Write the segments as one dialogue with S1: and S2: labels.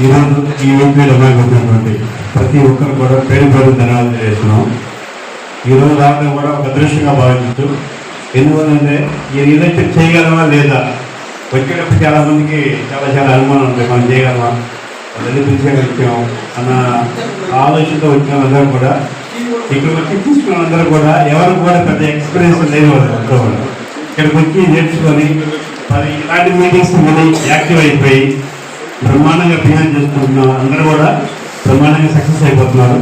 S1: ఈరోజు ఈ యూపీలో వచ్చినటువంటి ప్రతి ఒక్కరు కూడా పేరు పేరు ధన్యవాదాలు చేస్తున్నాం ఈరోజు రావడం కూడా ఒక అదృష్టంగా భావించచ్చు ఎందువల్లంటే ఈ రిలేషన్ చేయగలమా లేదా? వచ్చేటప్పుడు చాలామందికి చాలా చాలా అనుమానం ఉంటుంది మనం చేయగలమా? వెళ్ళి పిలిచేయగలిగాం అన్న ఆలోచనతో వచ్చిన అందరూ కూడా ఇక్కడ వచ్చి తీసుకున్న అందరూ కూడా ఎవరు కూడా పెద్ద ఎక్స్పీరియన్స్ లేని వాళ్ళు అందరూ కూడా. ఇక్కడికి వచ్చి నేర్చుకొని మరి ఇలాంటి మీటింగ్స్ మళ్ళీ యాక్టివ్ అయిపోయి బ్రహ్మాండంగా బిహేవ్ చేసుకుంటున్నాం అందరూ కూడా బ్రహ్మాండంగా సక్సెస్ అయిపోతున్నారు.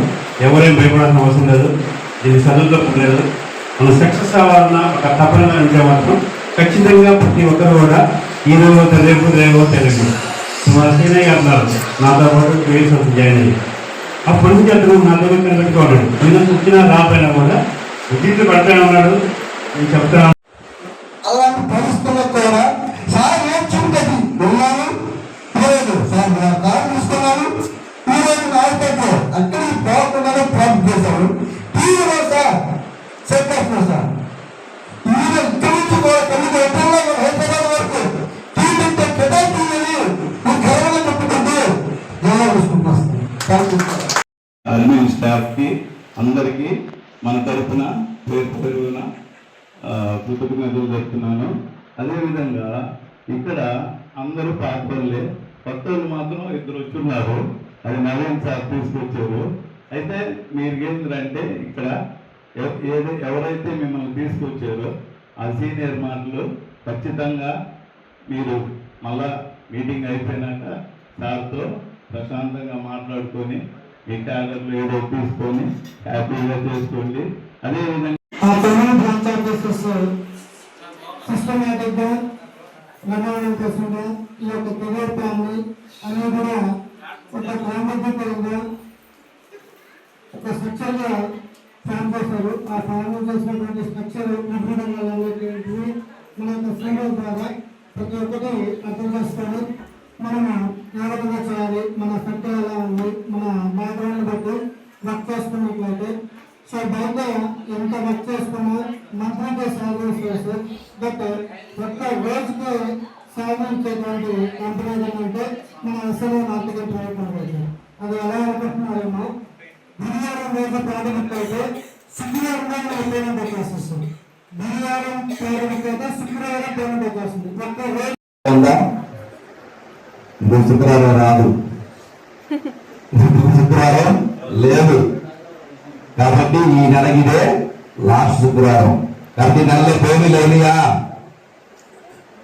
S1: ఎవరేం భయపడాల్సిన అవసరం లేదు. దీన్ని చదువుతో లేదు మనం సక్సెస్ అవ్వాలన్న ఒక తపనగా ఉంటే మాత్రం ఖచ్చితంగా ప్రతి ఒక్కరు కూడా ఈ రోజు రేపు రేపు తెలుగు మా సీనయ్య గారు ఉన్నారు. నాతో పాటు ట్రైన్స్ వచ్చి జాయిన్ అయ్యి అప్పటి నుంచి అతను నా దగ్గర కనిపెట్టుకోన్నాడు నేను వచ్చినా రాపోయినా కూడా ఉద్యోగులు పడతానే ఉన్నాడు. నేను చెప్తాను
S2: స్టాఫ్కి అందరికీ మన తరఫున పేరు పేరున కృతజ్ఞతలు చెప్తున్నాను. అదేవిధంగా ఇక్కడ అందరూ పాత్రలే కొత్త వాళ్ళు మాత్రం ఇద్దరు వచ్చున్నారు. అది నవీన్ సార్ తీసుకొచ్చారు. అయితే మీరు ఏంటంటే ఇక్కడ ఎవ- ఏది ఎవరైతే మిమ్మల్ని తీసుకొచ్చారో ఆ సీనియర్ మాటలు ఖచ్చితంగా మీరు మళ్ళా మీటింగ్ అయిపోయినాక సార్తో ప్రశాంతంగా మాట్లాడుకొని మీ కాలంలో ఏదో తీసుకొని హ్యాపీగా చేసుకోండి. అదేవిధంగా
S3: ఆ తొమ్మిది బ్రాంచ్ ఆఫీసెస్ సిస్టమేటిక్గా నిర్మాణం ఈ యొక్క కెరీర్ ప్లాన్ అన్ని కూడా ఒక క్రమబద్ధీకరంగా ఒక స్ట్రక్చర్గా ప్లాన్ చేశారు ఆ ప్లాన్ చేసినటువంటి స్ట్రక్చర్ విభిన్నంగా మన యొక్క ఫ్రీడమ్ ద్వారా ప్రతి ఒక్కటి అర్థం చేసుకొని మనము ఏ విధంగా చేయాలి మన సర్కిల్ ఎలా ఉంది మన బ్యాక్గ్రౌండ్ బట్టి వర్క్ చేసుకున్నట్లయితే సో బయట ఎంత వర్క్ చేసుకున్నా మంత్లీకి సాలరీ చేసి బట్ ఒక్క రోజుకి సాలరీ ఇచ్చేటువంటి కంపెనీ ఏంటంటే మన అసలు ఆర్థిక ప్రయత్నం అది ఎలా అనుకుంటున్నారేమో బిర్యానీ రోజు ప్రాథమిక అయితే శుక్రవారం పేమెంట్ వచ్చేస్తుంది బిర్యానీ పేమెంట్ శుక్రవారం పేమెంట్ వచ్చేస్తుంది ఒక్క రోజు
S4: ఉందా? శుక్రవారం రాదు. శుక్రవారం లేదు. కాబట్టి ఈ నెలకి లాస్ట్ శుక్రవారం. కాబట్టి నెలలో భూమిలు లేనియా?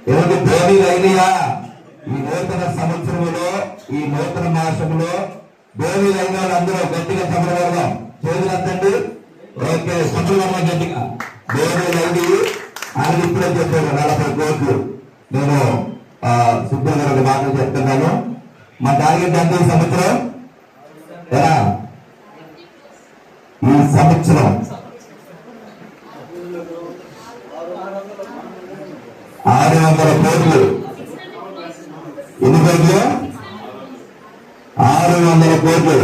S4: ఏమిటి భూమిలు అయినాయా ఈ నూతన సంవత్సరంలో ఈ నూతన మాసంలో భూమిలు అయిన వాళ్ళందరూ గట్టిగా చంద్రవర్గం చేతులు ఓకే చంద్రవర్గం గట్టిగా. భూమిలు అయింది ఆయన ఇప్పుడే చెప్పాను నలభై కోట్లు. నేను ఆ, గారు మాటలు చెప్తున్నాను. మా టార్గెట్ ఎంత ఈ సంవత్సరం? ఎలా? ఈ సంవత్సరం. ఆరు వందల కోట్లు. ఎన్ని కోట్లు? ఆరు వందల కోట్లు.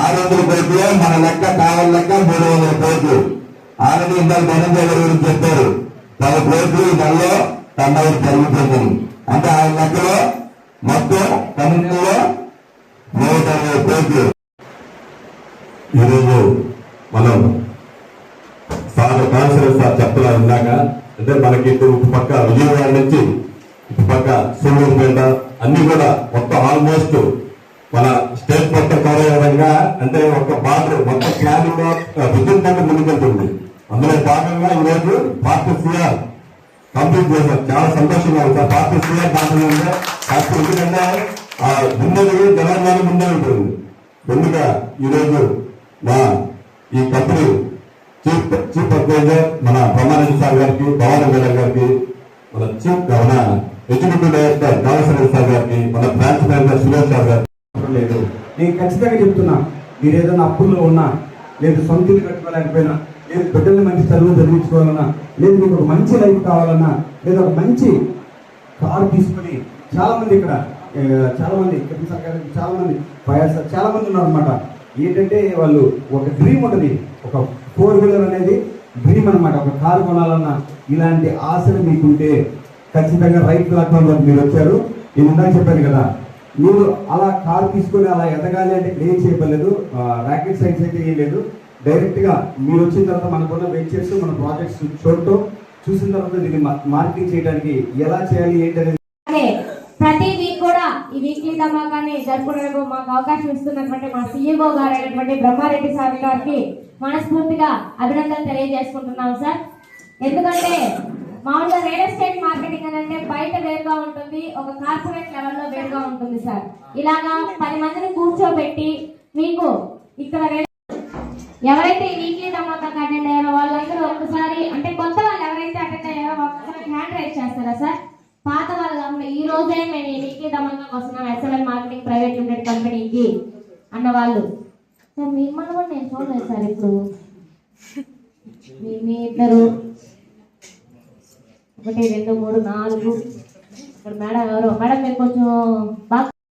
S4: ఆరు వందల కోట్లు మన లెక్క కావాలి లెక్క మూడు వందల కోట్లు. ఆల్రెడీ ఇందాక ధనంజయ గురించి చెప్పారు. తన కోట్లు ఈ నెలలో టర్నోవర్ జరుగుతుందని. అంటే ఆ లెక్కలో మొత్తం పన్నెండులో నూట అరవై కోట్లు
S5: ఈరోజు మనం సార్ కాన్సరెన్స్ సార్ చెప్తున్నారు ఇందాక అంటే మనకి ఒక పక్క విజయవాడ నుంచి ఇటు పక్క సూళ్ళూరుపేట అన్ని కూడా మొత్తం ఆల్మోస్ట్ మన స్టేట్ మొత్తం కవర్ విధంగా అంటే ఒక బార్డర్ మొత్తం ప్లాన్ కూడా విద్యుత్ కంటే ముందుకెళ్తుంది. అందులో భాగంగా ఈ రోజు పార్టీ సీఆర్ కంప్లీట్ చేశారు. చాలా సంతోషంగా ఉంది. సార్ పార్టీ సీఆర్ దాంట్లో పార్టీ ఎందుకంటే ఆ ముందది తెలంగాణ ముందే ఉంటుంది. ముందుగా ఈరోజు మా ఈ కంపెనీ చీఫ్ అడ్వైజర్ మన బ్రహ్మానంద సార్ గారికి భవానీ మేడం గారికి మన chief governor executive director Kaleshwara sir గారికి మన బ్రాంచ్ మేనేజర్ సురేష్ సార్ గారికి.
S6: లేదు. నేను ఖచ్చితంగా చెప్తున్నా మీరు ఏదైనా అప్పుల్లో ఉన్నా లేదు సొంత ఇల్లు కట్టుకోలేకపోయినా లేదు బిడ్డల్ని మంచి చదువు చదివించుకోవాలన్నా లేదు మీకు ఒక మంచి లైఫ్ కావాలన్నా లేదా ఒక మంచి కారు తీసుకొని చాలామంది ఇక్కడ చాలామంది చాలా సార్ గారు సార్ చాలా మంది ఉన్నారు అనమాట ఏంటంటే వాళ్ళు ఒక డ్రీమ్ ఉంటుంది ఒక ఫోర్ వీలర్ అనేది డ్రీమ్ అనమాట ఒక కారు కొనాలన్నా ఇలాంటి ఆశలు మీకుంటే ఖచ్చితంగా రైట్ ప్లాట్ఫామ్ మీరు వచ్చారు. నేను ఇందాక చెప్పాను కదా మీరు అలా కారు తీసుకొని అలా ఎదగాలి అంటే ఏం చేయలేదు ర్యాకెట్ సైన్స్ అయితే ఏం లేదు. డైరెక్ట్గా మీరు వచ్చిన తర్వాత మనకున్న వెంచర్స్ మన ప్రాజెక్ట్స్ చూడటం చూసిన తర్వాత దీన్ని మార్కెటింగ్ చేయడానికి ఎలా చేయాలి ఏంటి అనేది
S7: అలాగే ప్రతి వీక్ కూడా ఈ వీక్లీ జరుపుకోవడానికి మాకు అవకాశం ఇస్తున్నటువంటి మా సీఈఓ గారు అయినటువంటి బ్రహ్మారెడ్డి సార్ గారికి మనస్ఫూర్తిగా అభినందనలు తెలియజేసుకుంటున్నాం సార్. ఎందుకంటే మామూలుగా రియల్ ఎస్టేట్ మార్కెటింగ్ అని అంటే బయట వేరుగా ఉంటుంది ఒక కార్పొరేట్ లెవెల్లో వేరుగా ఉంటుంది సార్. ఇలాగా పది మందిని కూర్చోబెట్టి మీకు ఇక్కడ ఎవరైతే ఈ వీక్లీ ధమాకాకి అటెండ్ అయ్యారో వాళ్ళందరూ ఒక్కసారి అంటే కొత్త వాళ్ళు ఎవరైతే అటెండ్ అయ్యారో ఒక్కసారి హ్యాండ్ రైజ్ చేస్తారా సార్ పాత వాళ్ళు కాకుండా ఈ రోజే మేము దమ్మంగా వస్తున్నాం ఎస్ఎంఎల్ మార్కెటింగ్ ప్రైవేట్ లిమిటెడ్ కంపెనీకి అన్న వాళ్ళు సార్ మిమ్మల్ని కూడా నేను చూడలేదు సార్ ఇప్పుడు. మీ ఇద్దరు. ఒకటి రెండు మూడు నాలుగు. ఇక్కడ మేడం ఎవరు? మేడం మీరు కొంచెం బాగా